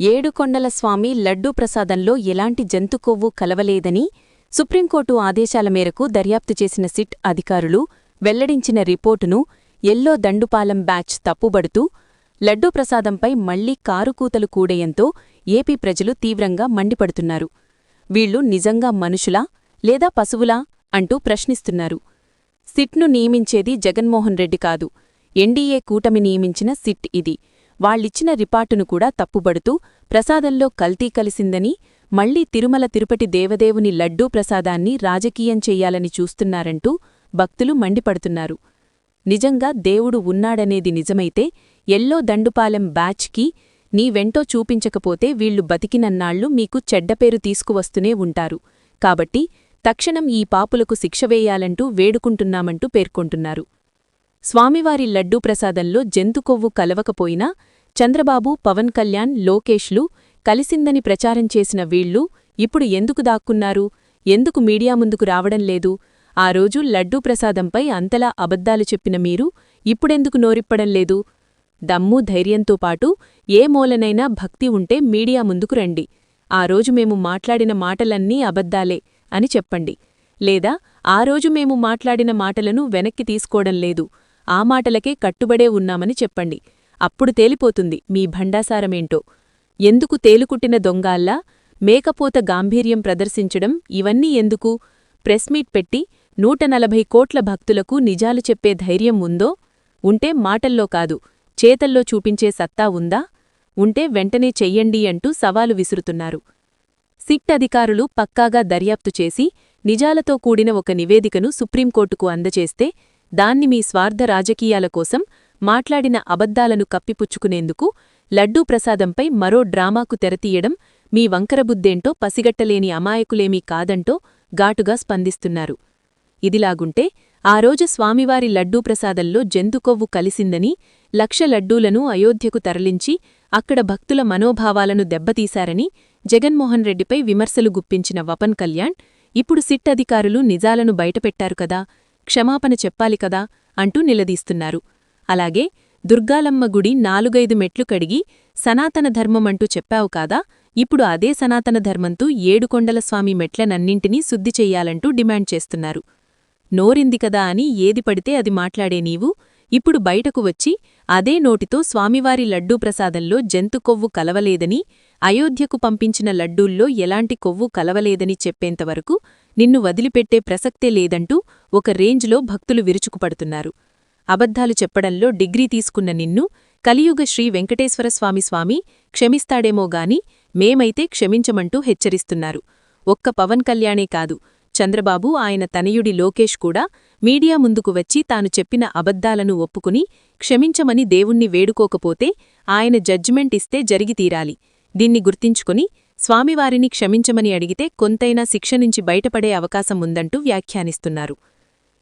ఏడుకొండల స్వామి లడ్డూ ప్రసాదంలో ఎలాంటి జంతు కొవ్వు కలవలేదని సుప్రీంకోర్టు ఆదేశాల మేరకు దర్యాప్తు చేసిన సిట్ అధికారులు వెల్లడించిన రిపోర్టును ఎల్లో దండుపాలెం బ్యాచ్ తప్పుబడుతూ లడ్డూ ప్రసాదంపై మళ్ళీ కారుకూతలు కూడేయంతో ఏపీ ప్రజలు తీవ్రంగా మండిపడుతున్నారు. వీళ్ళు నిజంగా మనుషులా లేదా పశువులా అంటూ ప్రశ్నిస్తున్నారు. సిట్ను నియమించేది జగన్మోహన్ రెడ్డి కాదు. ఎన్డీఏ కూటమి నియమించిన సిట్ ఇది. వాళ్ళిచ్చిన రిపార్టును కూడా తప్పుబడుతూ ప్రసాదంలో కల్తీ కలిసిందని మళ్ళీ తిరుమల తిరుపతి దేవదేవుని లడ్డూ ప్రసాదాన్ని రాజకీయం చెయ్యాలని చూస్తున్నారంటూ భక్తులు మండిపడుతున్నారు. నిజంగా దేవుడు ఉన్నాడనేది నిజమైతే ఎల్లో దండుపాలెం బ్యాచ్కి నీ వెంటో చూపించకపోతే వీళ్ళు బతికినన్నాళ్ళు మీకు చెడ్డపేరు తీసుకువస్తూనే ఉంటారు. కాబట్టి తక్షణం ఈ పాపులకు శిక్ష వేయాలంటూ వేడుకుంటున్నామంటూ పేర్కొంటున్నారు. స్వామివారి లడ్డూ ప్రసాదంలో జంతుకొవ్వు కలవకపోయినా చంద్రబాబు పవన్ కళ్యాణ్ లోకేష్లు కలిసిందని ప్రచారం చేసిన వీళ్ళు ఇప్పుడు ఎందుకు దాక్కున్నారు? ఎందుకు మీడియా ముందుకు రావడం లేదు? ఆ రోజు లడ్డూ ప్రసాదంపై అంతలా అబద్ధాలు చెప్పిన మీరు ఇప్పుడెందుకు నోరిప్పడం లేదు? దమ్ము ధైర్యంతో పాటు ఏ మూలనైనా భక్తి ఉంటే మీడియా ముందుకు రండి. ఆ రోజు మేము మాట్లాడిన మాటలన్నీ అబద్ధాలే అని చెప్పండి. లేదా ఆ రోజు మేము మాట్లాడిన మాటలను వెనక్కి తీసుకోవడం లేదు. ఆ మాటలకే కట్టుబడే ఉన్నామని చెప్పండి. అప్పుడు తేలిపోతుంది. మీ భండాసారమేంటో? ఎందుకు తేలుకుట్టిన దొంగాల్లా? మేకపోత గాంభీర్యం ప్రదర్శించడం ఇవన్నీ ఎందుకు? ప్రెస్మీట్ పెట్టి నూట నలభై కోట్ల భక్తులకు నిజాలు చెప్పే ధైర్యం ఉందో? ఉంటే మాటల్లో కాదు చేతల్లో చూపించే సత్తా ఉందా? ఉంటే వెంటనే చెయ్యండి అంటూ సవాలు విసురుతున్నారు. సిట్ అధికారులు పక్కాగా దర్యాప్తు చేసి నిజాలతో కూడిన ఒక నివేదికను సుప్రీంకోర్టుకు అందజేస్తే దాన్ని మీ స్వార్థ రాజకీయాల కోసం మాట్లాడిన అబద్ధాలను కప్పిపుచ్చుకునేందుకు లడ్డూ ప్రసాదంపై మరో డ్రామాకు తెరతీయడం మీ వంకరబుద్దేంటో పసిగట్టలేని అమాయకులేమీ కాదంటో ఘాటుగా స్పందిస్తున్నారు. ఇదిలాగుంటే ఆ రోజు స్వామివారి లడ్డూ ప్రసాదంలో జంతుకొవ్వు కలిసిందని లక్ష లడ్డూలను అయోధ్యకు తరలించి అక్కడ భక్తుల మనోభావాలను దెబ్బతీశారని జగన్మోహన్ రెడ్డిపై విమర్శలు గుప్పించిన వపన్ కళ్యాణ్ ఇప్పుడు సిట్ అధికారులు నిజాలను బయటపెట్టారు కదా క్షమాపణ చెప్పాలి కదా అంటూ నిలదీస్తున్నారు. అలాగే దుర్గాలమ్మ గుడి నాలుగైదు మెట్లు కడిగి సనాతన ధర్మమంటూ చెప్పావు కాదా? ఇప్పుడు అదే సనాతన ధర్మంతో ఏడుకొండల స్వామి మెట్లనన్నింటినీ శుద్ధి చెయ్యాలంటూ డిమాండ్ చేస్తున్నారు. నోరింది కదా అని ఏది పడితే అది మాట్లాడే నీవు. ఇప్పుడు బయటకు వచ్చి అదే నోటితో స్వామివారి లడ్డూ ప్రసాదంలో జంతు కొవ్వు కలవలేదని అయోధ్యకు పంపించిన లడ్డూల్లో ఎలాంటి కొవ్వు కలవలేదని చెప్పేంతవరకు నిన్ను వదిలిపెట్టే ప్రసక్తే లేదంటూ ఒక రేంజ్లో భక్తులు విరుచుకుపడుతున్నారు. అబద్ధాలు చెప్పడంలో డిగ్రీ తీసుకున్న నిన్ను కలియుగ శ్రీ వెంకటేశ్వరస్వామి స్వామి క్షమిస్తాడేమోగాని మేమైతే క్షమించమంటూ హెచ్చరిస్తున్నారు. ఒక్క పవన్ కళ్యాణే కాదు చంద్రబాబు ఆయన తనయుడి లోకేష్ కూడా మీడియా ముందుకు వచ్చి తాను చెప్పిన అబద్ధాలను ఒప్పుకుని క్షమించమని దేవుణ్ణి వేడుకోకపోతే ఆయన జడ్జిమెంట్ ఇస్తే జరిగి తీరాలి. దీన్ని గుర్తించుకుని స్వామివారిని క్షమించమని అడిగితే కొంతైనా శిక్ష నుంచి బయటపడే అవకాశం ఉందంటూ వ్యాఖ్యానిస్తున్నారు.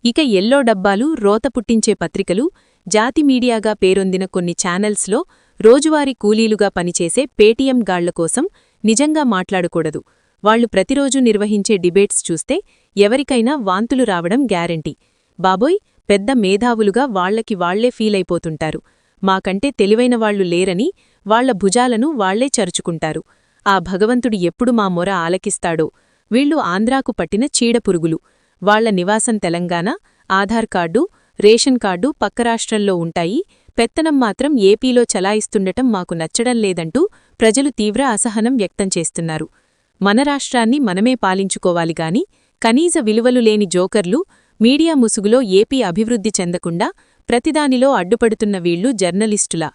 ఇక ఎల్లో డబ్బాలు రోత పుట్టించే పత్రికలు జాతి మీడియాగా పేరొందిన కొన్ని ఛానల్స్లో రోజువారీ కూలీలుగా పనిచేసే పేటీఎం గాళ్ళ కోసం నిజంగా మాట్లాడకూడదు. వాళ్ళు ప్రతిరోజూ నిర్వహించే డిబేట్స్ చూస్తే ఎవరికైనా వాంతులు రావడం గ్యారంటీ. బాబోయ్ పెద్ద మేధావులుగా వాళ్ళకి వాళ్ళే ఫీలైపోతుంటారు. మాకంటే తెలివైన వాళ్ళు లేరని వాళ్ళ భుజాలను వాళ్ళే చరుచుకుంటారు. ఆ భగవంతుడు ఎప్పుడు మా మొర ఆలకిస్తాడో. వీళ్ళు ఆంధ్రాకు పట్టిన చీడపురుగులు వాళ్ళ నివాసం Telangana Aadhaar card ration card పక్క రాష్ట్రంలో ఉంటాయి. పెత్తనం మాత్రం ఏపీలో చలాయిస్తుండటం మాకు నచ్చడం లేదంటూ ప్రజలు తీవ్ర అసహనం వ్యక్తం చేస్తున్నారు. మన రాష్ట్రాన్ని మనమే పాలించుకోవాలి గాని కనీస విలువలు లేని జోకర్లు మీడియా ముసుగులో ఏపీ అభివృద్ధి చెందకుండా ప్రతిదానిలో అడ్డుపడుతున్న వీళ్ళు జర్నలిస్టులా.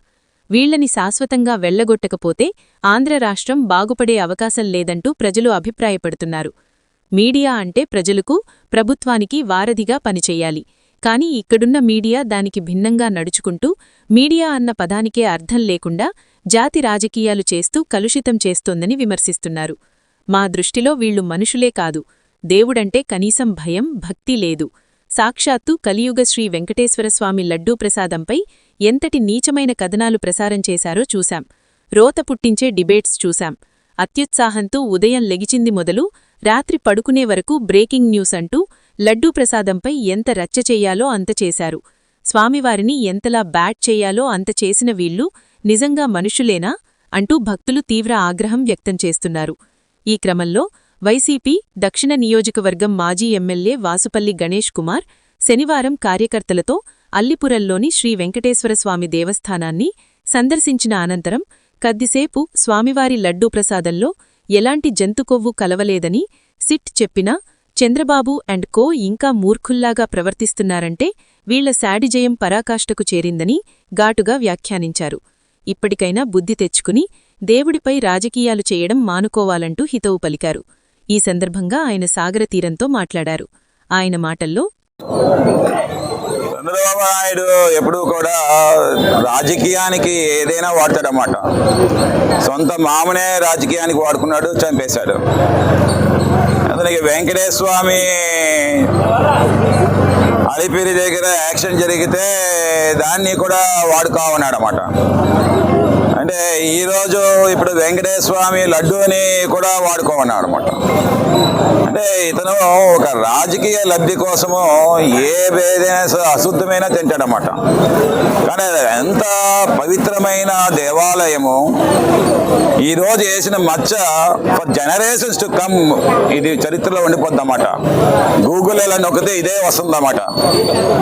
వీళ్ళని శాశ్వతంగా వెళ్ళగొట్టకపోతే ఆంధ్ర రాష్ట్రం బాగుపడే అవకాశం లేదంటూ ప్రజలు అభిప్రాయపడుతున్నారు. మీడియా అంటే ప్రజలకు ప్రభుత్వానికి వారధిగా పనిచెయ్యాలి కాని ఇక్కడున్న మీడియా దానికి భిన్నంగా నడుచుకుంటూ మీడియా అన్న పదానికే అర్థం లేకుండా జాతి రాజకీయాలు చేస్తూ కలుషితం చేస్తోందని విమర్శిస్తున్నారు. మా దృష్టిలో వీళ్ళు మనుషులే కాదు. దేవుడంటే కనీసం భయం భక్తి లేదు. సాక్షాత్తు కలియుగ శ్రీ వెంకటేశ్వరస్వామి లడ్డూ ప్రసాదంపై ఎంతటి నీచమైన కథనాలు ప్రసారం చేశారో చూశాం. రోత పుట్టించే డిబేట్స్ చూశాం. అత్యుత్సాహంతో ఉదయం లెగిచింది మొదలు రాత్రి పడుకునే వరకు బ్రేకింగ్ న్యూస్ అంటూ లడ్డూ ప్రసాదంపై ఎంత రచ్చ చెయ్యాలో అంత చేశారు. స్వామివారిని ఎంతలా బ్యాట్ చెయ్యాలో అంత చేసిన వీళ్ళు నిజంగా మనుషులేనా అంటూ భక్తులు తీవ్ర ఆగ్రహం వ్యక్తం చేస్తున్నారు. ఈ క్రమంలో వైసీపీ దక్షిణ నియోజకవర్గం మాజీ ఎమ్మెల్యే వాసుపల్లి గణేష్ కుమార్ శనివారం కార్యకర్తలతో అల్లిపురంలోని శ్రీ వెంకటేశ్వరస్వామి దేవస్థానాన్ని సందర్శించిన అనంతరం కద్దిసేపు స్వామివారి లడ్డూ ప్రసాదంలో ఎలాంటి జంతుకొవ్వు కలవలేదని సిట్ చెప్పినా చంద్రబాబు అండ్ కో ఇంకా మూర్ఖుల్లాగా ప్రవర్తిస్తున్నారంటే వీళ్ళ శాడిజయం పరాకాష్ఠకు చేరిందని ఘాటుగా వ్యాఖ్యానించారు. ఇప్పటికైనా బుద్ధి తెచ్చుకుని దేవుడిపై రాజకీయాలు చేయడం మానుకోవాలంటూ హితవు పలికారు. ఈ సందర్భంగా ఆయన సాగరతీరంతో మాట్లాడారు. ఆయన మాటల్లో చంద్రబాబు నాయుడు ఎప్పుడు కూడా రాజకీయానికి ఏదైనా వాడతాడన్నమాట. సొంత మామనే రాజకీయానికి వాడుకున్నాడు చంపేశాడు. అతనికి వెంకటేశ్వర స్వామి అలిపిరి దగ్గర యాక్షన్ జరిగితే దాన్ని కూడా వాడుకోమన్నాడు అన్నమాట అంటే ఈరోజు ఇప్పుడు వెంకటేశ్వర స్వామి లడ్డూని కూడా వాడుకోమన్నాడు అనమాట అంటే ఇతను ఒక రాజకీయ లబ్ధి కోసము ఏ ఏదైనా స- అశుద్ధమైనా తింటాడనమాట కానీ ఎంత పవిత్రమైన దేవాలయము ఈరోజు వేసిన మచ్చ ఫర్ జనరేషన్స్ టు కమ్ ఇది చరిత్రలో ఉండిపోద్ది అన్నమాట గూగుల్ ఇలా నొక్కితే ఇదే వస్తుందన్నమాట.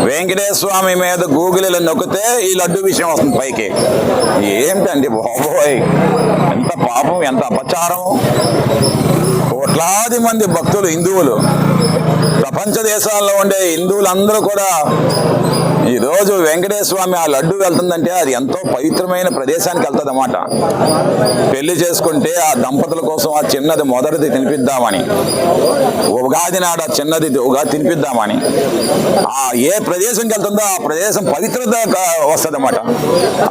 వెంకటేశ్వర స్వామి మీద గూగుల్ ఇలా నొక్కితే ఈ లడ్డు విషయం వస్తుంది పైకి. ఏమిటండి బాబోయ్? ఎంత పాపం ఎంత అపచారం? కోట్లాది మంది భక్తులు హిందువులు. ప్రపంచ దేశాల్లో ఉండే హిందువులందరూ కూడా ఈరోజు వెంకటేశ్వర స్వామి ఆ లడ్డు వెళ్తుందంటే అది ఎంతో పవిత్రమైన ప్రదేశానికి వెళ్తుంది అన్నమాట పెళ్ళి చేసుకుంటే ఆ దంపతుల కోసం ఆ చిన్నది మొదటిది తినిపిద్దామని. ఉగాది నాడు ఆ చిన్నది ఉగాది తినిపిద్దామని. ఆ ఏ ప్రదేశంకి వెళ్తుందో ఆ ప్రదేశం పవిత్రత వస్తుంది అన్నమాట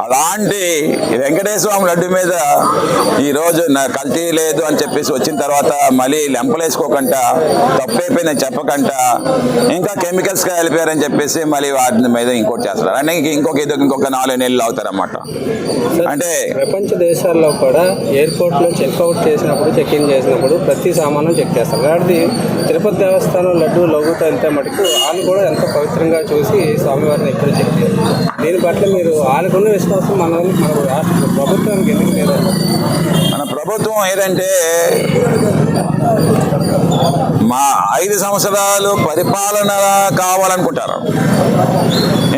అలాంటి వెంకటేశ్వర స్వామి లడ్డు మీద ఈ రోజు నా కల్తీ లేదు అని చెప్పేసి వచ్చిన తర్వాత మళ్ళీ లెంపలేసుకోకుండా తప్పైపోయిందని చెప్పకుండా ఇంకా కెమికల్స్గా వెళ్ళిపోయారని చెప్పేసి మళ్ళీ వాటిని మీద ఇంకోటి చేస్తారు అంటే ఇంక- ఇంకొక ఇది ఇంకొక నాలుగు నెలలు అవుతారన్నమాట. అంటే ప్రపంచ దేశాల్లో కూడా ఎయిర్పోర్ట్లో చెక్అవుట్ చేసినప్పుడు చెక్ ఇన్ చేసినప్పుడు ప్రతి సామాను చెక్ చేస్తారు. కాబట్టి తిరుపతి దేవస్థానం లడ్డు లఘుత వెళ్తే మటుకు వాళ్ళు కూడా ఎంతో పవిత్రంగా చూసి స్వామివారిని ఎప్పుడు చెక్ చేస్తారు దీని పట్ల మీరు వాళ్ళకున్న విశ్వాసం మన మన రాష్ట్ర ప్రభుత్వానికి ఎందుకు లేదండి మన ప్రభుత్వం ఏదంటే మా ఐదు సంవత్సరాలు పరిపాలన కావాలనుకుంటారు.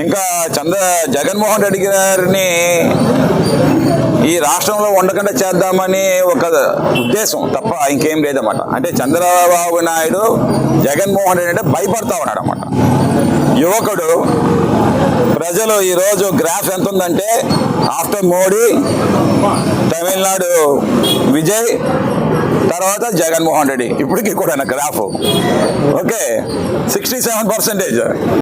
ఇంకా చంద్ర జగన్మోహన్ రెడ్డి గారిని ఈ రాష్ట్రంలో ఉండకుండా చేద్దామని ఒక ఉద్దేశం తప్ప ఇంకేం లేదన్నమాట. అంటే చంద్రబాబు నాయుడు జగన్మోహన్ రెడ్డి అంటే భయపడతా ఉన్నాడు అన్నమాట యువకుడు ప్రజలు ఈరోజు గ్రాఫ్ ఎంత ఉందంటే ఆఫ్టర్ మోడీ తమిళనాడు విజయ్ తర్వాత జగన్మోహన్ రెడ్డి. ఇప్పటికీ కూడా graph. Okay sixty seven percentage